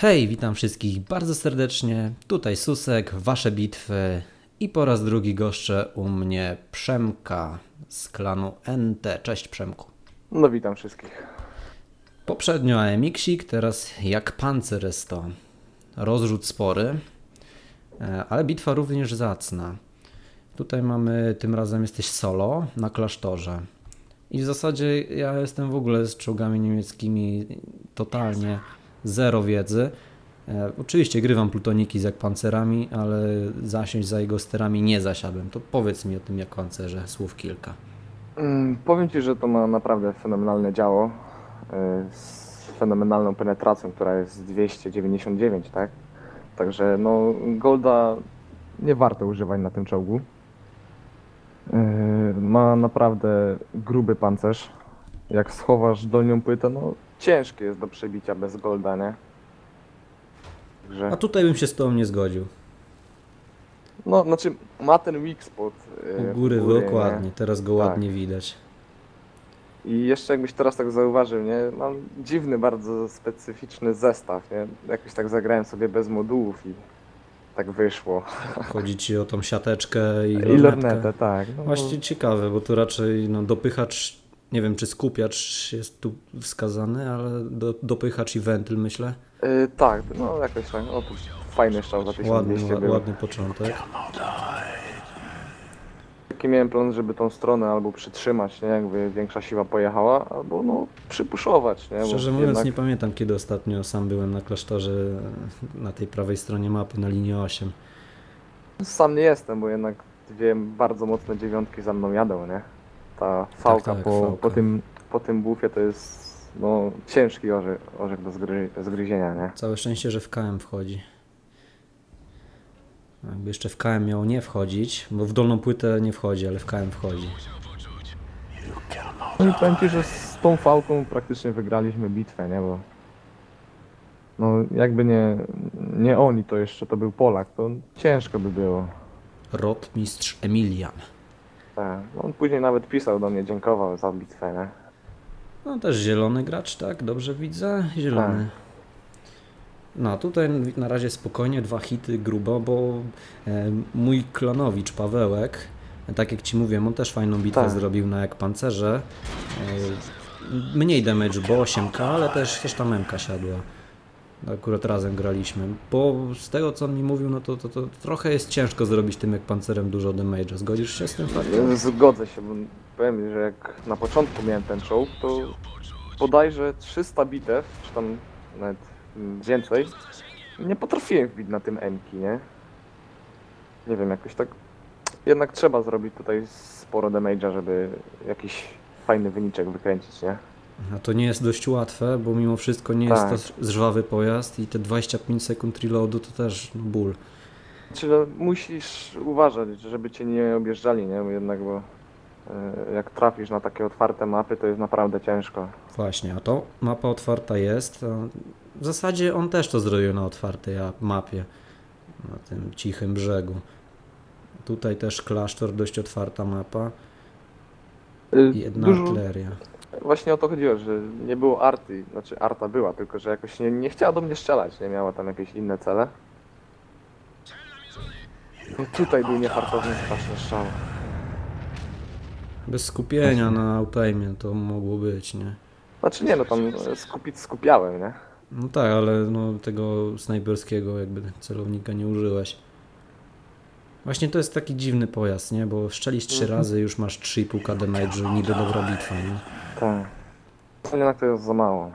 Hej, witam wszystkich bardzo serdecznie. Tutaj Susek, wasze bitwy i po raz drugi goszczę u mnie Przemka z klanu NT. Cześć Przemku. No witam wszystkich. Poprzednio AMX-ik, teraz jak pancerysto. Rozrzut spory, e, ale bitwa również zacna. Tutaj mamy, tym razem jesteś solo na klasztorze. I w zasadzie ja jestem w ogóle z czołgami niemieckimi totalnie zero wiedzy. E, oczywiście grywam plutoniki z jak pancerami, ale zasiąść za jego sterami nie zasiadłem. To powiedz mi o tym jak pancerze, słów kilka. Mm, powiem Ci, że to ma naprawdę fenomenalne działo y, z fenomenalną penetracją, która jest 299, tak? Także no Golda nie warto używać na tym czołgu. Y, Ma naprawdę gruby pancerz. Jak schowasz dolnią płytę, no ciężkie jest do przebicia bez Golda, nie? Także... A tutaj bym się z tobą nie zgodził. No, znaczy ma ten weak spot. y, U góry, nie? dokładnie, teraz go Tak. ładnie widać. I jeszcze jakbyś teraz tak zauważył, nie? Mam dziwny, bardzo specyficzny zestaw, nie? Jakoś tak zagrałem sobie bez modułów i tak wyszło. Chodzi ci o tą siateczkę i I lornetkę. lornetę, tak. No, Właśnie ciekawe, bo tu raczej no, dopychacz, nie wiem czy skupiacz jest tu wskazany, ale do, dopychacz i wentyl myślę. y, tak, no jakoś tak. O, tu fajny strzał za 1200 Ładny, był. ładny początek. Taki miałem plan, żeby tą stronę albo przytrzymać, nie? Jakby większa siła pojechała, albo no przypuszować, nie? Bo Szczerze mówiąc jednak- nie pamiętam kiedy ostatnio sam byłem na klasztorze e, na tej prawej stronie mapy na linii 8. Sam nie jestem, bo jednak dwie bardzo mocne dziewiątki za mną jadą, nie? Ta fałka, tak, po, fałka. po tym po tym bufie to jest no, ciężki orzech, orzech do zgry, zgryzienia, nie? Całe szczęście, że w KM wchodzi. Jakby jeszcze w KM miało nie wchodzić, bo w dolną płytę nie wchodzi, ale w KM wchodzi. No i powiem Ci, że z tą fałką praktycznie wygraliśmy bitwę, nie? Bo no jakby nie, nie oni, to jeszcze to był Polak, to ciężko by było. Rotmistrz Emilian. Tak. No, on później nawet pisał do mnie, dziękował za bitwę, nie? No też zielony gracz, tak? Dobrze widzę? Zielony. Tak. No tutaj na razie spokojnie, dwa hity grubo, bo e, mój klonowicz Pawełek, tak jak Ci mówiłem, on też fajną bitwę Tak. zrobił na jak pancerze. E, mniej damage, bo 8k, ale też, też ta memka siadła. Akurat razem graliśmy. Bo z tego co on mi mówił, no to, to, to trochę jest ciężko zrobić tym jak pancerem dużo damage'a. Zgodzisz się z tym faktem? Zgodzę się, bo powiem, że jak na początku miałem ten czołg, to bodajże 300 bitew, czy tam nawet więcej, nie potrafiłem wbić na tym Mki, nie? Nie wiem, jakoś tak... Jednak trzeba zrobić tutaj sporo damage'a, żeby jakiś fajny wyniczek wykręcić, nie? A to nie jest dość łatwe, bo mimo wszystko nie Tak. jest to żwawy pojazd i te 25 sekund reloadu to też no, ból. Czyli no, musisz uważać, żeby cię nie objeżdżali, nie? Bo jednak, bo e, jak trafisz na takie otwarte mapy, to jest naprawdę ciężko. Właśnie, a to mapa otwarta jest. W zasadzie on też to zrobił na otwartej mapie, na tym cichym brzegu. Tutaj też klasztor, dość otwarta mapa. Y, Jedna Dużo, artyleria. Właśnie o to chodziło, że nie było arty, znaczy arta była, tylko że jakoś nie, nie chciała do mnie strzelać, nie miała tam jakieś inne cele. I tutaj był niefartowny straszny strzał. Bez skupienia na autoaimie to mogło być, nie? Znaczy nie, no tam skupić skupiałem, nie? No tak, ale no, tego snajperskiego jakby celownika nie użyłeś. Właśnie to jest taki dziwny pojazd, nie? Bo szczelisz trzy Mhm. razy już masz 3,5k damage'u, niby dobra bitwa, nie? Tak. To jednak to jest za mało.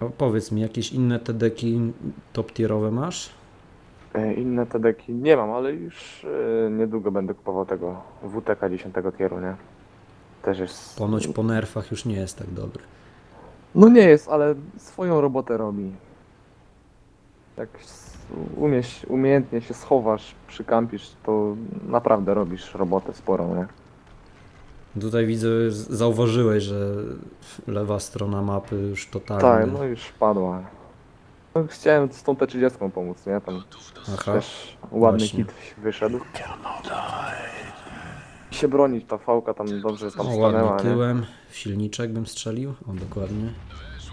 A powiedz mi, jakieś inne te deki top tierowe masz? E, Inne te deki nie mam, ale już e, niedługo będę kupował tego WTK 10 tieru, nie? Też jest... Ponoć po nerfach już nie jest tak dobry. No nie jest, ale swoją robotę robi. Jak umiesz, umiejętnie się schowasz, przykampisz, to naprawdę robisz robotę sporą, nie? Tutaj widzę, zauważyłeś, że lewa strona mapy już totalnie. Tak, no już padła. No, chciałem z tą T30 pomóc, nie? Tam Aha, też ładny właśnie. hit wyszedł. Się bronić, ta fałka tam dobrze tam o, stanęła, ładnie nie? tyłem, w silniczek bym strzelił, o dokładnie.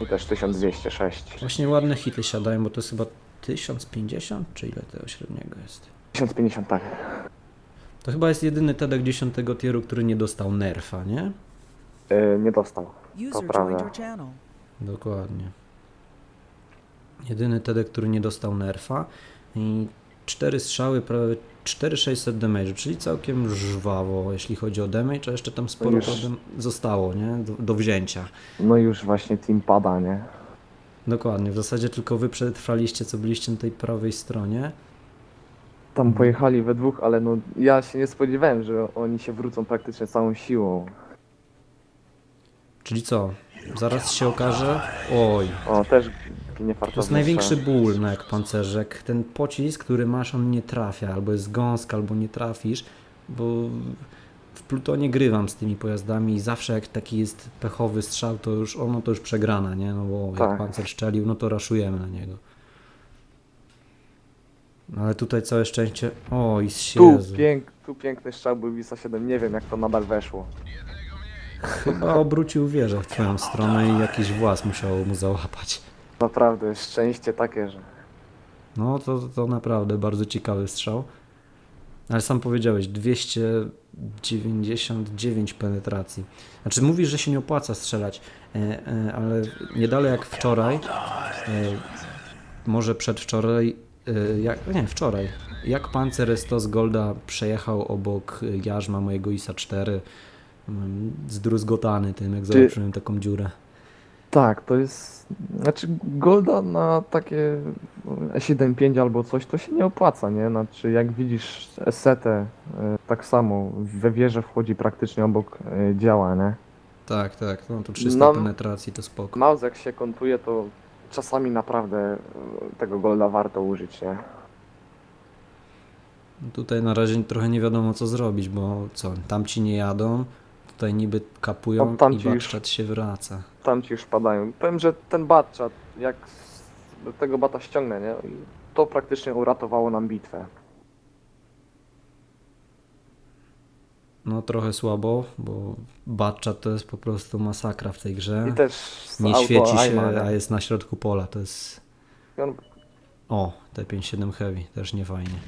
I też 1206. Właśnie ładne hity siadają, bo to jest chyba 1050, czy ile tego średniego jest? 1050, tak. To chyba jest jedyny TEDek 10 tieru, który nie dostał nerfa, nie? Yy, nie dostał. User joined prawda. your channel. Dokładnie. Jedyny TEDek, który nie dostał nerfa i cztery strzały, prawie 4600 damage, czyli całkiem żwawo, jeśli chodzi o damage, a jeszcze tam sporo już- potem zostało, nie? Do, do wzięcia. No i już właśnie team pada, nie? Dokładnie, w zasadzie tylko wy przetrwaliście, co byliście na tej prawej stronie. Tam pojechali we dwóch, ale no ja się nie spodziewałem, że oni się wrócą praktycznie całą siłą. Czyli co? Zaraz się okaże. Oj, O, też niefartowny to jest największy ból na jak pancerzek. Ten pocisk, który masz, on nie trafia, albo jest gąska, albo nie trafisz, bo w Plutonie grywam z tymi pojazdami i zawsze jak taki jest pechowy strzał, to już ono to już przegrana, nie? No bo jak Tak. pancerz szczelił, no to raszujemy na niego. No Ale tutaj całe szczęście. Oj, Tu, Jezu. pięk, tu piękny strzał był Wisa 7, nie wiem jak to nadal weszło. Chyba obrócił wieżę w twoją stronę i jakiś włas musiał mu załapać. Naprawdę, szczęście takie, że... No to, to naprawdę bardzo ciekawy strzał. Ale sam powiedziałeś, 299 penetracji. Znaczy mówisz, że się nie opłaca strzelać, e, e, ale nie dalej jak wczoraj, e, może przedwczoraj, jak, nie, wczoraj, jak Panzer 100 z Golda przejechał obok jarzma mojego ISA 4, mm, zdruzgotany tym, jak zobaczyłem taką dziurę. Tak, to jest... Znaczy Golda na takie E75 albo coś, to się nie opłaca, nie? Znaczy jak widzisz Esetę, e, tak samo we wieżę wchodzi praktycznie obok e, działa, nie? Tak, tak, no to 300 Nam- penetracji to spoko. Mouse jak się kontuje, to czasami naprawdę e, tego Golda warto użyć, nie? Tutaj na razie trochę nie wiadomo co zrobić, bo co, tamci nie jadą, tutaj niby kapują No, i już- się wraca. Tam ci już padają. Powiem, że ten batchat, jak tego bata ściągnę, nie? To praktycznie uratowało nam bitwę. No trochę słabo, bo Batchat to jest po prostu masakra w tej grze. I też Nie auto świeci się, aima, nie? a jest na środku pola, to jest... I on O, T57 Heavy, też nie fajnie.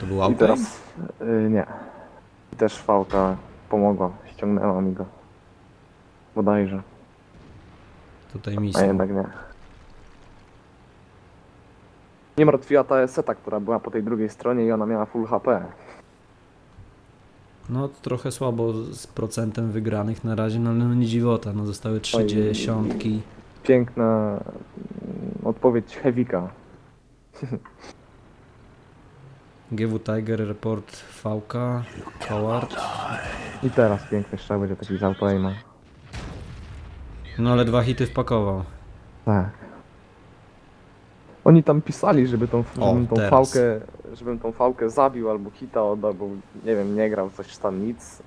To był I auto? teraz y, nie. I też fałka pomogła, ściągnęła mi go. Bodajże, Tutaj a misja. jednak nie. Nie martwiła ta seta, która była po tej drugiej stronie i ona miała full HP. No trochę słabo z procentem wygranych na razie, no ale no nie dziwota, no zostały trzy Oj. dziesiątki. Piękna mm, odpowiedź Hewika. GW Tiger, Report VK, Coward. I teraz piękny strzał będzie taki z auto aima. No ale dwa hity wpakował. Tak. Oni tam pisali, żeby tą, O, żebym tą teraz. fałkę, żebym tą fałkę zabił albo hita oddał, bo nie wiem, nie grał coś tam nic.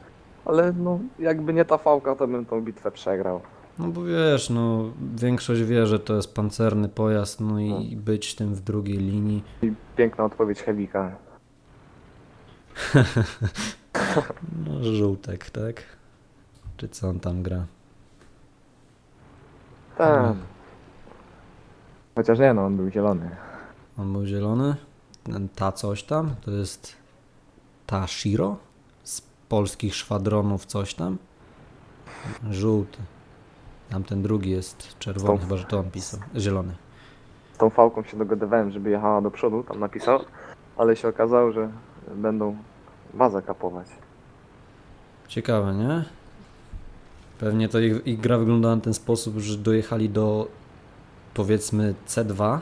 Ale no, jakby nie ta fałka, to bym tą bitwę przegrał. No bo wiesz, no większość wie, że to jest pancerny pojazd, no i być tym w drugiej linii. I piękna odpowiedź Hewika. No żółtek, tak? Czy co on tam gra? Tak. No. Chociaż nie no, on był zielony. On był zielony. Ten ta coś tam, to jest ta Shiro z polskich szwadronów coś tam. Żółty. Tamten drugi jest czerwony, chyba że to on pisał. Zielony. Z tą fałką się dogadywałem, żeby jechała do przodu, tam napisał, ale się okazało, że będą bazę kapować. Ciekawe, nie? Pewnie to ich, ich gra wyglądała na ten sposób, że dojechali do powiedzmy C2,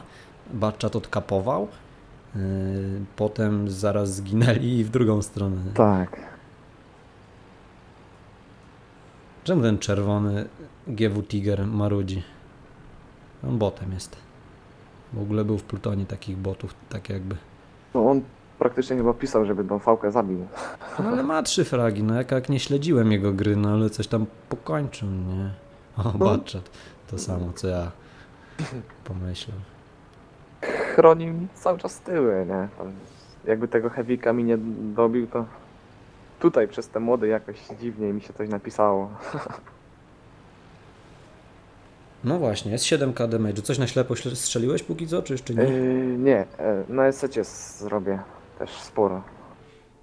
Batchat odkapował, yy, potem zaraz zginęli i w drugą stronę. Tak. Czemu ten czerwony GW Tiger marudzi? On botem jest. W ogóle był w Plutonie takich botów, tak jakby. No on praktycznie chyba pisał, żeby tą fałkę zabił. No ale ma trzy fragi, no jak, jak nie śledziłem jego gry, no ale coś tam pokończył, nie? O, Batchat. To samo, co ja pomyślał. chronił mi cały czas tyły, nie? Jakby tego Hewika mi nie dobił, to tutaj przez te młody jakoś dziwnie mi się coś napisało. No właśnie, jest 7k damage'u. Coś na ślepo śle- strzeliłeś póki co, czy jeszcze nie? Yy, nie, e, na esecie zrobię też sporo.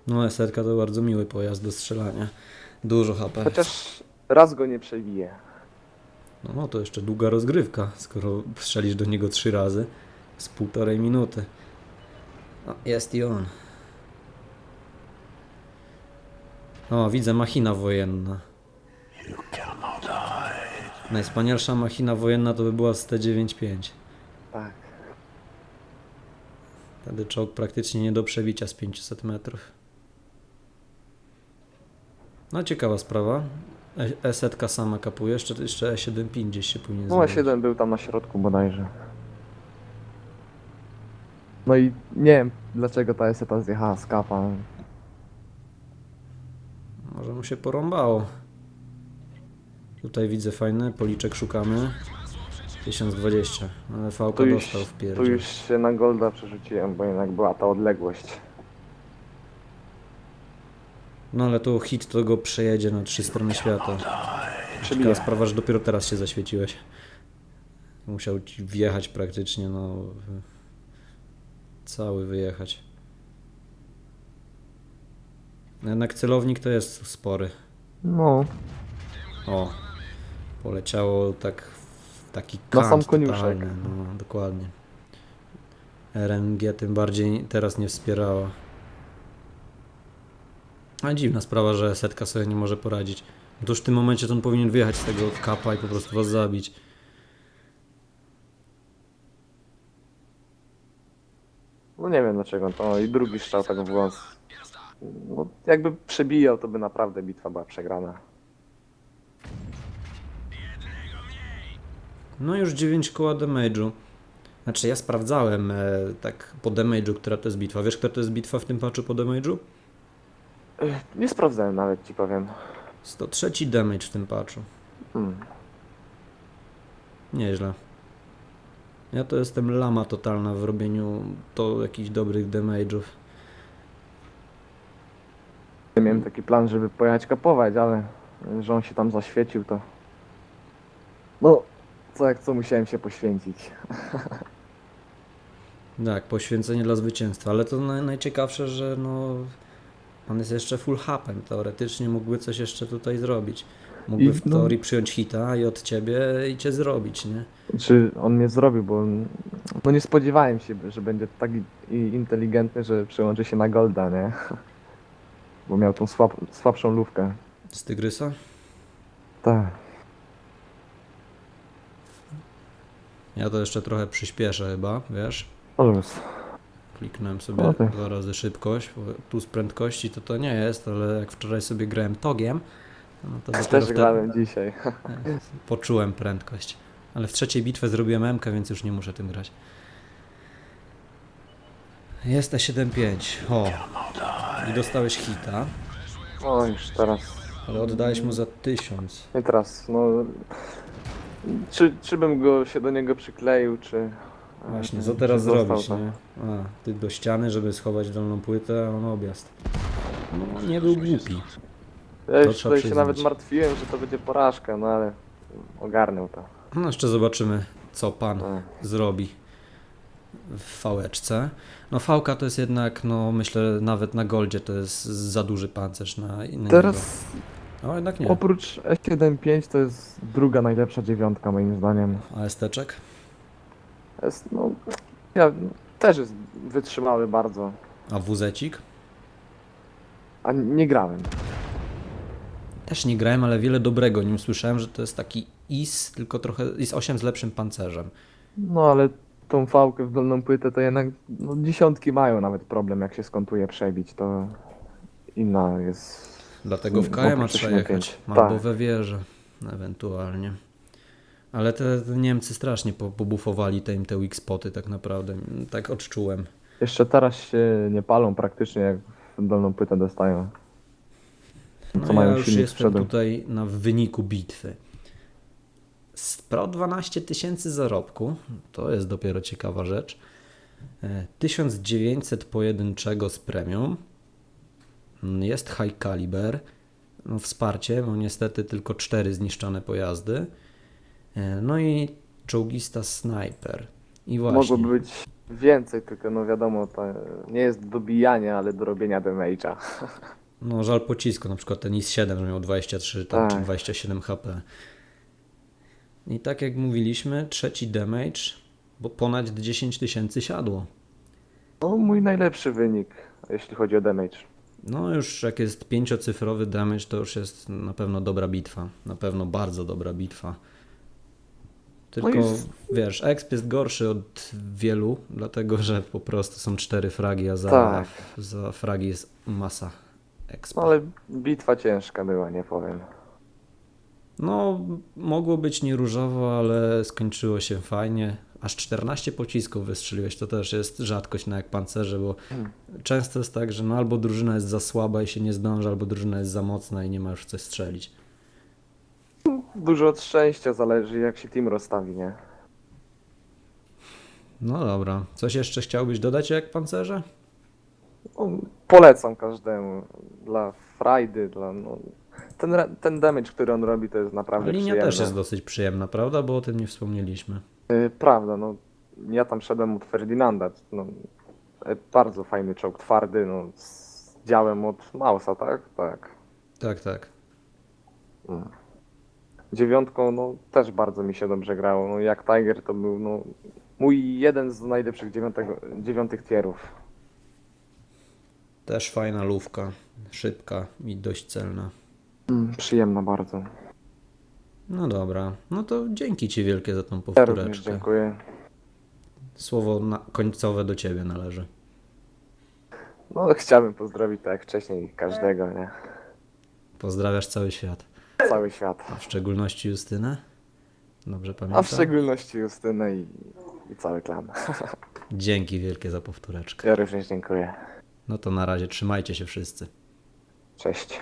No setka to bardzo miły pojazd do strzelania. Dużo HP. Chociaż raz go nie przebiję. No to jeszcze długa rozgrywka, skoro strzelisz do niego trzy razy z półtorej minuty. No, jest i on. O, widzę machina wojenna. Najwspanialsza machina wojenna to by była z T95. Tak. Wtedy czołg praktycznie nie do przebicia z 500 metrów. No ciekawa sprawa. E- E-setka sama kapuje, jeszcze, jeszcze E7.5 gdzieś się powinien No znaleźć. A7 był tam na środku bodajże. No i nie wiem dlaczego ta eseta zjechała z kapa. Może mu się porąbało. Tutaj widzę fajny policzek szukamy. 1020, ale Tu fałka już, dostał w tu pierdzie. już się na Golda przerzuciłem, bo jednak była ta odległość. No ale tu hit to go przejedzie na trzy strony świata. Przebiję. Ciekawa sprawa, że dopiero teraz się zaświeciłeś. Musiał ci wjechać praktycznie, no... Cały wyjechać. Jednak celownik to jest spory. No, O, poleciało tak taki Na kant sam koniuszek. totalny, No, dokładnie. RNG tym bardziej teraz nie wspierała. A dziwna sprawa, że setka sobie nie może poradzić. To już w tym momencie to on powinien wyjechać z tego kapa i po prostu was zabić. no nie wiem dlaczego. To i drugi strzał tak w głos. No, jakby przebijał, to by naprawdę bitwa była przegrana. No już 9 koła damage'u. Znaczy ja sprawdzałem e, tak po damage'u, która to jest bitwa. Wiesz, która to jest bitwa w tym patchu po damage'u? Ech, Nie sprawdzałem nawet, ci powiem. 103 damage w tym patchu. Hmm. Nieźle. Ja to jestem lama totalna w robieniu to jakichś dobrych damage'ów. Ja miałem taki plan, żeby pojechać kapować, ale że on się tam zaświecił, to... No, co jak co musiałem się poświęcić. Tak, poświęcenie dla zwycięstwa, ale to naj, najciekawsze, że no on jest jeszcze full hapem. Teoretycznie mógłby coś jeszcze tutaj zrobić. Mógłby I, w no- teorii przyjąć hita i od ciebie i cię zrobić, nie? Czy on mnie zrobił, bo no nie spodziewałem się, że będzie tak inteligentny, że przełączy się na Golda, nie? Bo miał tą słab, słabszą lówkę. Z Tygrysa? Tak. Ja to jeszcze trochę przyspieszę chyba, wiesz? O luz. Kliknąłem sobie Okej. dwa razy szybkość, bo tu z prędkości to to nie jest, ale jak wczoraj sobie grałem togiem, no to Też wtedy grałem dzisiaj. poczułem prędkość. Ale w trzeciej bitwę zrobiłem MK, więc już nie muszę tym grać. Jest E75. O! I dostałeś hita, No już teraz. ale oddałeś mu za 1000. I teraz, no... Czy, czy bym go się do niego przykleił, czy... Właśnie, czy- co teraz czy został zrobić, tam? nie? A, ty do ściany, żeby schować dolną płytę, a on objazd. No, nie był głupi. Ja już trzeba tutaj się przyznać. nawet martwiłem, że to będzie porażka, no ale ogarnął to. No jeszcze zobaczymy, co pan No. zrobi w fałeczce. No fałka to jest jednak, no myślę, nawet na goldzie to jest za duży pancerz na, na Teraz niego. O, jednak nie. oprócz S75 to jest druga najlepsza dziewiątka moim zdaniem. A esteczek? Jest, no, ja, też jest wytrzymały bardzo, A wuzecik? a nie grałem. Też nie grałem, ale wiele dobrego nim słyszałem, że to jest taki IS, tylko trochę IS-8 z lepszym pancerzem. No ale tą fałkę w dolną płytę to jednak no, dziesiątki mają nawet problem jak się skontuje przebić, to inna jest. Dlatego w No, KM oprócz trzeba jechać. 85. Albo Tak. we wieży, ewentualnie. Ale te, te Niemcy strasznie po- pobufowali te im te weak spoty tak naprawdę. Tak odczułem. Jeszcze teraz się nie palą praktycznie jak w dolną płytę dostają. No Co ja mają już silnik z jestem przodu. tutaj na wyniku bitwy. Z Pro 12 tysięcy zarobku, to jest dopiero ciekawa rzecz. E, 1900 pojedynczego z premium. Jest high caliber. No, wsparcie, bo niestety tylko cztery zniszczone pojazdy. E, No i czołgista sniper. I właśnie. Mogłoby być więcej, tylko no wiadomo, to nie jest dobijanie, ale do robienia damage'a. No żal pocisku, na przykład ten IS-7, że miał 23 tam, czy Tak. 27 HP. I tak jak mówiliśmy, trzeci damage, bo ponad 10 tysięcy siadło. No mój najlepszy wynik, jeśli chodzi o damage. No już jak jest pięciocyfrowy damage, to już jest na pewno dobra bitwa. Na pewno bardzo dobra bitwa. Tylko No wiesz, exp jest gorszy od wielu, dlatego że po prostu są cztery fragi, a za, Tak. za fragi jest masa expa. No ale bitwa ciężka była, nie powiem. No, mogło być nieróżowo, ale skończyło się fajnie. Aż 14 pocisków wystrzeliłeś, to też jest rzadkość na jak pancerze, bo Hmm. często jest tak, że no albo drużyna jest za słaba i się nie zdąży, albo drużyna jest za mocna i nie ma już co strzelić. Dużo od szczęścia zależy, jak się team rozstawi, nie? No dobra, coś jeszcze chciałbyś dodać jak pancerze? No, polecam każdemu. Dla frajdy, dla no... Ten, ten damage, który on robi, to jest naprawdę Linia przyjemne. też jest dosyć przyjemna, prawda? Bo o tym nie wspomnieliśmy. Y, Prawda, no. Ja tam szedłem od Ferdynanda. No, y, bardzo fajny czołg, twardy, no. Z działem od Mausa, tak? Tak. Tak, tak. Mm. Dziewiątką, no też bardzo mi się dobrze grało. No, jak Tiger to był, no, mój jeden z najlepszych dziewiątego, dziewiątych tierów. Też fajna lówka, szybka i dość celna. Mm, przyjemna bardzo. No dobra, no to dzięki Ci wielkie za tą Ja również powtóreczkę. dziękuję. Słowo na, końcowe do Ciebie należy. No chciałbym pozdrowić tak jak wcześniej każdego, nie? Pozdrawiasz cały świat, Cały świat. a w szczególności Justynę? Dobrze A pamiętam? w szczególności Justynę i, i cały klan. Dzięki wielkie za powtóreczkę. Ja również dziękuję. No to na razie trzymajcie się wszyscy. Cześć.